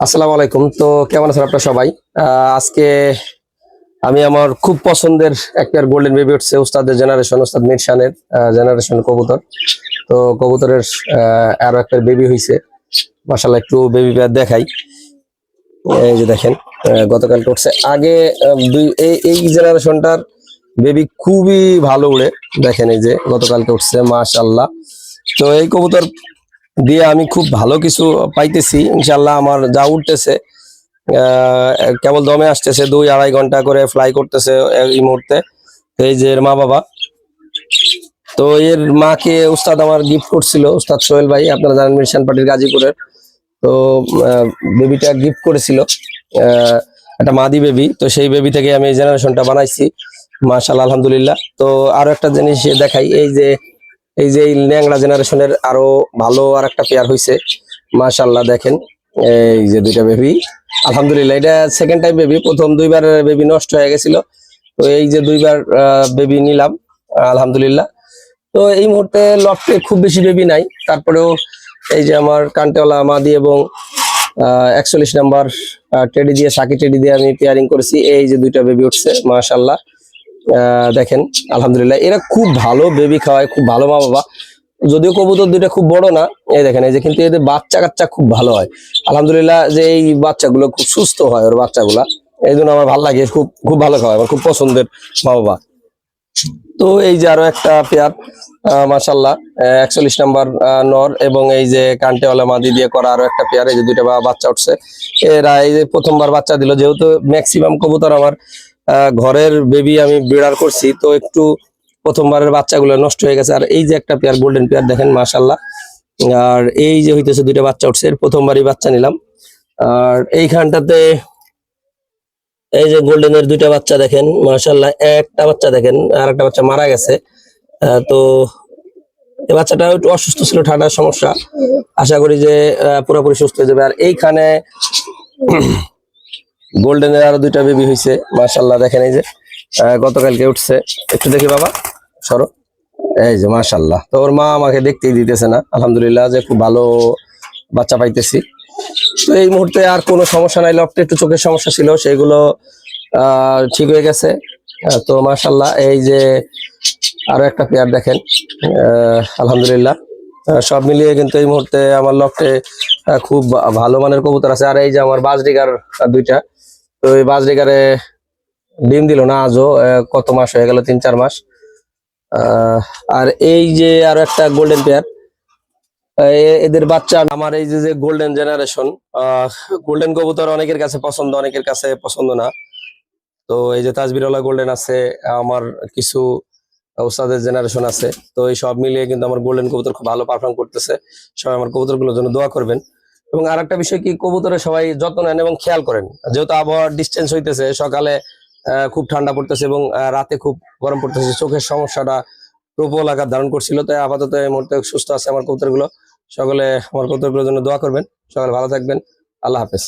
আসসালামু আলাইকুম। তো কেমন আছেন আপনারা সবাই? আজকে আমি আমার খুব পছন্দের একটা গোল্ডেন বেবি উঠছে উস্তাদের জেনারেশন উস্তাদ মিরশানের জেনারেশন কবুতর। তো কবুতরের আরও একটা বেবি হয়েছে মাসাল্লাহ একটু বেবি পেয়ার দেখাই। এই যে দেখেন আহ, গতকালকে উঠছে। আগে এই জেনারেশনটার বেবি খুবই ভালো উড়ে। দেখেন এই যে গতকালকে উঠছে মাশাল্লাহ তো এই কবুতর দিয়ে আমি খুব ভালো কিছু পাইতেছি। ইনশাল্লাহ আমার যা উঠতেছে কেবল দমে আসতেছে, দুই আড়াই ঘণ্টা করে ফ্লাই করতেছে এই মুহূর্তে। এই যে এর মা বাবা তো এর মাকে উস্তাদ আমার গিফট করছিল, উস্তাদ সোহেল ভাই, আপনারা জানেন মিশন পার্টির গাজীপুরের। তো বেবিটা গিফট করেছিল একটা মাদি বেবি তো সেই বেবি থেকে আমি এই জেনারেশনটা বানাইছি মাশাল্লাহ আলহামদুলিল্লাহ। তো আরও একটা জিনিস দেখাই, এই যে এই যে এই ল্যাংড়া জেনারেশনের আরও ভালো আর একটা পেয়ার হয়েছে মাশাল্লাহ দেখেন, এই যে দুইটা বেবি আলহামদুলিল্লাহ, এটা সেকেন্ড টাইম বেবি প্রথম দুইবার বেবি নষ্ট হয়ে গেছিল। তো এই যে দুইবার বেবি নিলাম, আলহামদুলিল্লাহ। তো এই মুহূর্তে লফটে খুব বেশি বেবি নাই। তারপরেও এই যে আমার কান্টেওয়ালা মাদি এবং একচল্লিশ নাম্বার টেডি দিয়ে সাকি টেডি দিয়ে আমি পেয়ারিং করেছি। এই যে দুইটা বেবি উঠছে মাশাল্লাহ দেখেন, আলহামদুলিল্লাহ, এরা খুব ভালো বেবি খাওয়ায়, খুব ভালো মা বাবা। যদিও কবুতর দুইটা খুব বড় না, এই দেখেন, এই যে কিন্তু এদের বাচ্চা কাচ্চা খুব ভালো হয়। আলহামদুলিল্লাহ যে এই বাচ্চাগুলো খুব সুস্থ হয় ওর বাচ্চাগুলা, এই জন্য আমার ভালো লাগে, খুব খুব ভালো খাওয়ায়, আমার খুব পছন্দের মা বাবা। তো এই যে আরও একটা পেয়ার মাসাল্লাহ একচল্লিশ নাম্বার নর এবং এই যে কান্টেওয়ালা মাদি দিয়ে করা আরও একটা পেয়ার, এই যে দুইটা বাচ্চা উঠছে। এরা এই যে প্রথমবার বাচ্চা দিল, যেহেতু ম্যাক্সিমাম কবুতর আমার ঘরের বেবি আমি বিড়ার করছি, তো একটু প্রথমবারের বাচ্চাগুলো নষ্ট হয়ে গেছে। আর এই যে একটা পেয়ার গোল্ডেন পেয়ার দেখেন মাসাল্লাহ আর এই যে হইতেছে দুইটা বাচ্চা উঠছে প্রথমবারই বাচ্চা নিলাম। আর এইখানটাতে এই যে গোল্ডেনের দুইটা বাচ্চা দেখেন মাশাল্লাহ একটা বাচ্চা দেখেন, আর একটা বাচ্চা মারা গেছে। তো এই বাচ্চাটা একটু অসুস্থ ছিল, ঠান্ডার সমস্যা। আশা করি যে পুরোপুরি সুস্থ হয়ে যাবে। আর এইখানে গোল্ডেনের আরও দুইটা বেবি হয়েছে মাশাল্লাহ দেখেন এই যে গতকালকে উঠছে। একটু দেখি বাবা, সরো। এই যে মাশাল্লাহ তো ওর মা আমাকে দেখতেই দিতেছে না। আলহামদুলিল্লাহ যে খুব ভালো বাচ্চা পাইতেছি। তো এই মুহূর্তে আর কোনো সমস্যা নাই লফটে একটু চোখের সমস্যা ছিল, সেগুলো ঠিক হয়ে গেছে। তো মাশাল্লাহ এই যে আরও একটা পেয়ার দেখেন। আলহামদুলিল্লাহ। সব মিলিয়ে কিন্তু এই মুহূর্তে আমার লক্ষ্যে খুব ভালো মানের কবুতর আছে। আর এই যে আমার বাজরিগার দুইটা, তো এই বাজরিগারে ডিম দিল না আজও কত মাস হয়ে গেল? তিন, চার মাস। আর এই যে আরও একটা গোল্ডেন পেয়ার এদের বাচ্চা আমার এই যে যে গোল্ডেন জেনারেশন গোল্ডেন কবুতর অনেকের কাছে পছন্দ, অনেকের কাছে পছন্দ না। তো এই যে তাজবিরওয়ালা গোল্ডেন আছে, আমার কিছু ওস্তাদের জেনারেশন আছে। তো এই সব মিলিয়ে কিন্তু আমার গোল্ডেন কবুতর খুব ভালো পারফর্ম করতেছে। সবাই আমার কবুতরগুলোর জন্য দোয়া করবেন। এবং আর একটা বিষয় কি কবুতরে সবাই যত্ন নেন এবং খেয়াল করেন। যেহেতু আবহাওয়ার ডিস্টেন্স হইতেছে, সকালে খুব ঠান্ডা পড়তেছে এবং রাতে খুব গরম পড়তেছে, চোখের সমস্যাটা প্রবল আকার ধারণ করছিল। তাই আপাতত এই মুহূর্তে সুস্থ আছে আমার কবুতরগুলো। সকলে আমার কবুতরগুলোর জন্য দোয়া করবেন। সকালে ভালো থাকবেন। আল্লাহ হাফেজ।